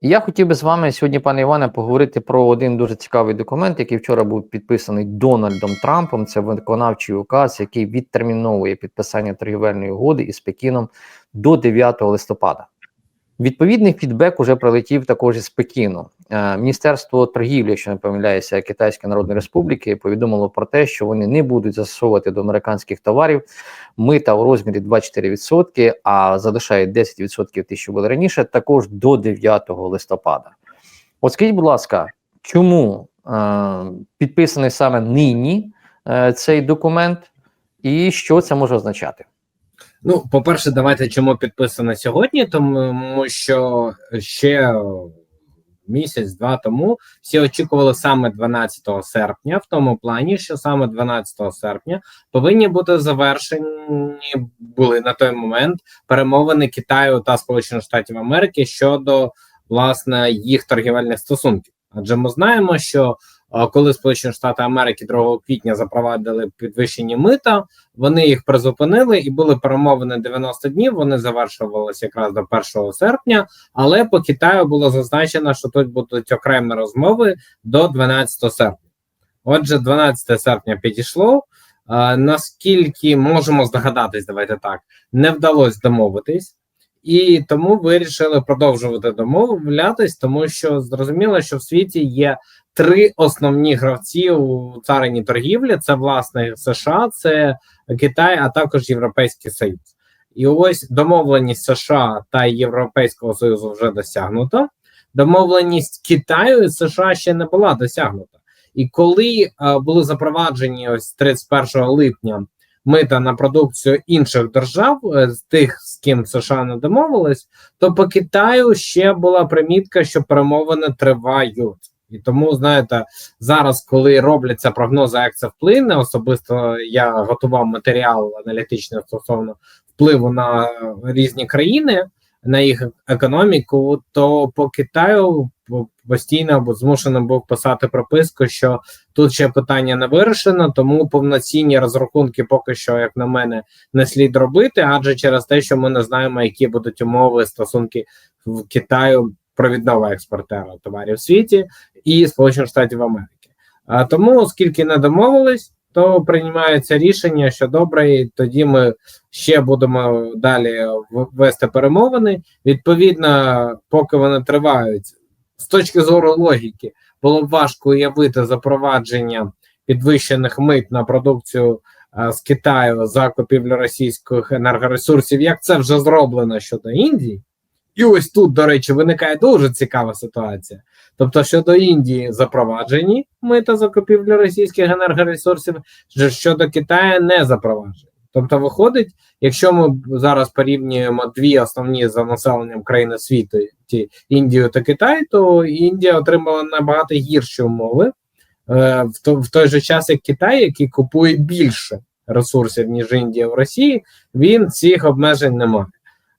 Я хотів би з вами сьогодні, пане Іване, поговорити про один дуже цікавий документ, який вчора був підписаний Дональдом Трампом. Це виконавчий указ, який відтерміновує підписання торгівельної угоди із Пекіном до 9 листопада. Відповідний фідбек уже прилетів також із Пекіну. Е, Міністерство торгівлі, якщо не помиляюся, Китайської Народної Республіки, повідомило про те, що вони не будуть застосовувати до американських товарів мита у розмірі 24%, а залишають 10% ті, що були раніше, також до 9 листопада. От скажіть, будь ласка, чому е, підписаний саме нині е, цей документ, і що це може означати? Ну, по-перше, давайте чому підписано сьогодні, тому що ще місяць-два тому всі очікували саме 12 серпня, в тому плані, що саме 12 серпня повинні бути завершені були на той момент перемовини Китаю та Сполучених Штатів Америки щодо власне їх торгівельних стосунків. Адже ми знаємо, що коли Сполучені Штати Америки 2 квітня запровадили підвищені мита, вони їх призупинили і були перемовини 90 днів. Вони завершувалися якраз до 1 серпня. Але по Китаю було зазначено, що тут будуть окремі розмови до 12 серпня. Отже, 12 серпня підійшло. Наскільки можемо здогадатись, давайте так не вдалося домовитись. І тому вирішили продовжувати домовлятись, тому що зрозуміло, що в світі є три основні гравці у царині торгівлі: це власне США, це Китай, а також Європейський Союз. І ось домовленість США та Європейського Союзу вже досягнута. Домовленість Китаю і США ще не була досягнута. І коли а, були запроваджені ось 31 липня мита на продукцію інших держав, е, з тих, з ким США не домовились, то по Китаю ще була примітка, що перемовини тривають. І тому, знаєте, зараз, коли робляться прогнози, як це вплине, особисто я готував матеріал аналітичний стосовно впливу на різні країни, на їх економіку, то по Китаю постійно змушений був писати прописку, що тут ще питання не вирішено, тому повноцінні розрахунки поки що, як на мене, не слід робити, адже через те, що ми не знаємо, які будуть умови стосунки в Китаю провідного експортера товарів в світі і Сполучених Штатів Америки. А тому, оскільки не домовились, то приймається рішення, що добре, і тоді ми ще будемо далі вести перемовини. Відповідно, поки вони тривають, з точки зору логіки, було б важко уявити запровадження підвищених мит на продукцію з Китаю за купівлю російських енергоресурсів, як це вже зроблено щодо Індії. І ось тут, до речі, виникає дуже цікава ситуація. Тобто, щодо Індії запроваджені мита закупівлі російських енергоресурсів, щодо Китаю не запроваджені. Тобто, виходить, якщо ми зараз порівнюємо дві основні за населенням країни світу, ті Індію та Китай, то Індія отримала набагато гірші умови е, в, то, в той же час, як Китай, який купує більше ресурсів ніж Індія в Росії, він цих обмежень не має.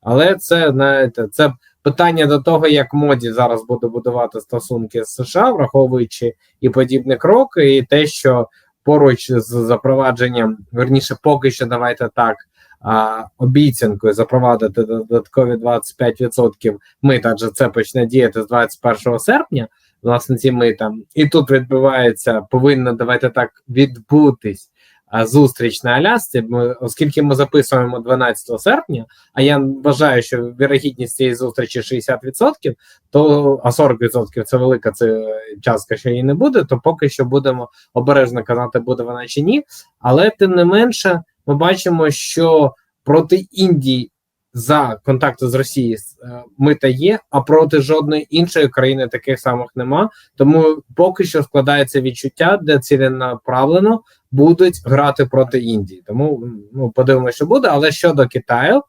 Але це знаєте, це питання до того, як моді зараз буде будувати стосунки з США, враховуючи і подібні кроки, і те, що поруч з запровадженням верніше, поки що давайте так. А, обіцянкою запровадити додаткові 25% мит, адже це почне діяти з 21 серпня. Власне, ці мита, і тут відбувається, повинна давайте так відбутись зустріч на Алясці. Оскільки ми записуємо 12 серпня, а я вважаю, що вірогідність цієї зустрічі 60%, то а 40% це велика це частка, що її не буде. То поки що будемо обережно казати, буде вона чи ні. Але тим не менше, ми бачимо, що проти Індії. За контакти з Росією е, мита є, а проти жодної іншої країни таких самих нема. Тому поки що складається відчуття, де ціленаправлено будуть грати проти Індії. Тому ну подивимося, що буде. Але щодо Китаю,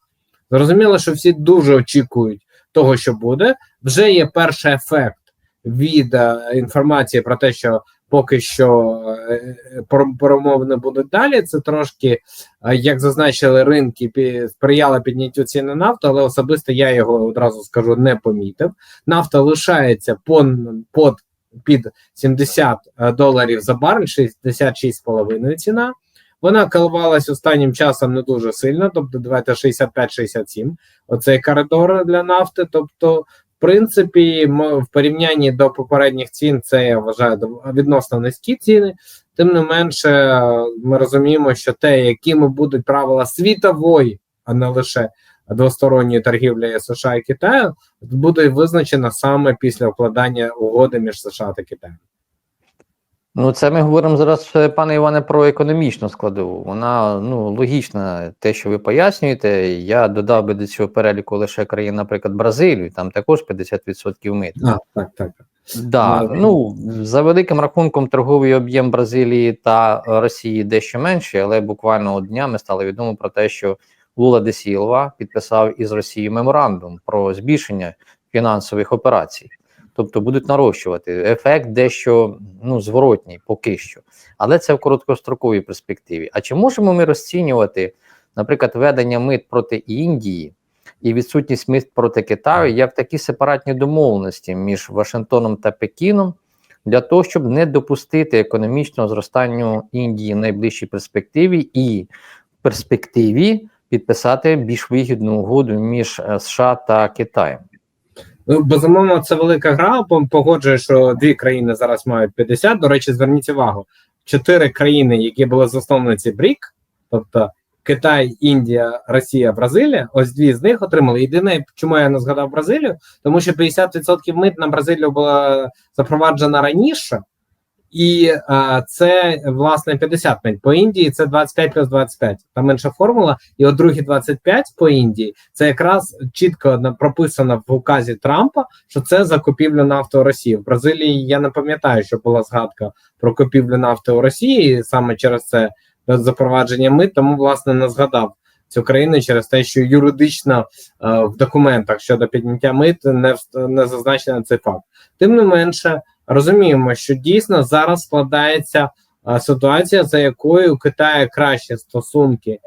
зрозуміло, що всі дуже очікують того, що буде. Вже є перший ефект від е, інформації про те, що поки що е, перемовини будуть далі. Це трошки, е, як зазначили ринки, сприяла підняттю ціни на нафту, але особисто я його одразу скажу не помітив. Нафта лишається под під 70 е, доларів за барель, 66,5 ціна. Вона коливалась останнім часом не дуже сильно, тобто давайте 65-67. Оцей коридор для нафти. Тобто принципі, ми в порівнянні до попередніх цін, це я вважаю відносно низькі ціни. Тим не менше, ми розуміємо, що те, якими будуть правила світової, а не лише двосторонньої торгівлі США і Китаю, буде визначено саме після укладання угоди між США та Китаєм. Ну, це ми говоримо зараз, е, пане Іване, про економічну складову. Вона ну логічна, те, що ви пояснюєте. Я додав би до цього переліку лише країн, наприклад, Бразилію, там також 50% мит. А, так, так. Да, Ну, ну за великим рахунком, торговий об'єм Бразилії та Росії дещо менший, але буквально от днями стало відомо про те, що Лула де Сілва підписав із Росією меморандум про збільшення фінансових операцій. Тобто будуть нарощувати ефект дещо ну зворотній поки що, але це в короткостроковій перспективі. А чи можемо ми розцінювати, наприклад, ведення мит проти Індії і відсутність мит проти Китаю як такі сепаратні домовленості між Вашингтоном та Пекіном для того, щоб не допустити економічного зростання Індії в найближчій перспективі і в перспективі підписати більш вигідну угоду між е, США та Китаєм. Ну, безумовно, це велика гра. Пом- Погоджую, що дві країни зараз мають 50. До речі, зверніть увагу: чотири країни, які були засновниці БРІК, тобто Китай, Індія, Росія, Бразилія. Ось дві з них отримали. Єдине, чому я не згадав Бразилію, тому що 50% мит на Бразилію була запроваджена раніше, і а, це власне 50 мить. По Індії це 25 плюс 25. Там інша формула, і от другі 25 по Індії це якраз чітко прописано в указі Трампа, що це закупівля нафти у Росії. В Бразилії я не пам'ятаю, що була згадка про купівлю нафти у Росії саме через це запровадження мит, тому власне не згадав цю країну через те, що юридично е, в документах щодо підняття мит не, не зазначено цей факт. Тим не менше, розуміємо, що дійсно зараз складається е, ситуація, за якою Китаю кращі стосунки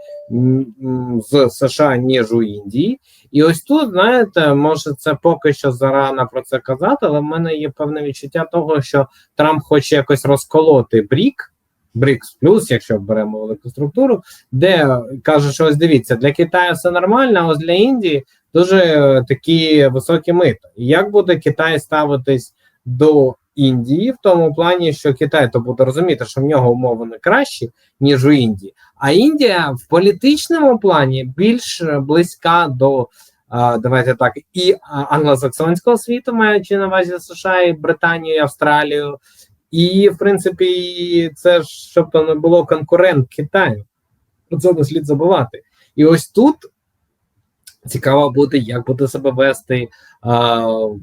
з США ніж у Індії. І ось тут, знаєте, може це поки що зарано про це казати, але в мене є певне відчуття того, що Трамп хоче якось розколоти брік. БРІКС плюс, якщо беремо велику структуру, де каже, що ось дивіться, для Китаю все нормально, а ось для Індії дуже е, такі високі мито. Як буде Китай ставитись до Індії в тому плані, що Китай то буде розуміти, що в нього умови не кращі, ніж у Індії, а Індія в політичному плані більш близька до. Давайте так, і англосаксонського світу, маючи на увазі США, і Британію, і Австралію, і в принципі, це ж щоб то не було конкурент Китаю. Про це не слід забувати. І ось тут цікаво буде, як буде себе вести е,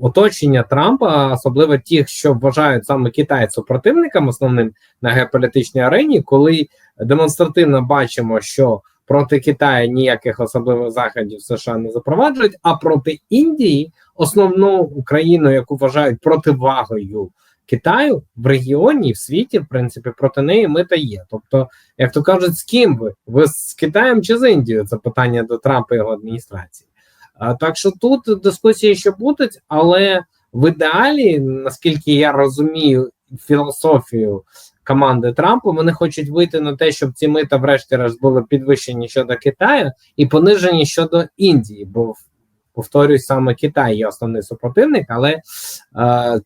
оточення Трампа, особливо тих, що вважають саме Китай супротивником основним на геополітичній арені, коли демонстративно бачимо, що проти Китаю ніяких особливих заходів США не запроваджують, а проти Індії основну країну, яку вважають противагою Китаю в регіоні, в світі, в принципі, проти неї мита є. Тобто, як то кажуть, з ким ви? Ви з Китаєм чи з Індією? Це питання до Трампа і його адміністрації. А, так що тут дискусії ще будуть, але в ідеалі, наскільки я розумію філософію команди Трампа, вони хочуть вийти на те, щоб ці мита, врешті-решт, були підвищені щодо Китаю і понижені щодо Індії. Бо повторюсь, саме Китай є основний супротивник, але е,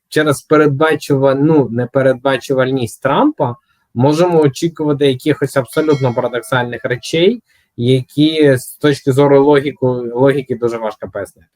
через передбачувану непередбачувальність Трампа можемо очікувати якихось абсолютно парадоксальних речей, які з точки зору логіку, логіки дуже важко пояснити.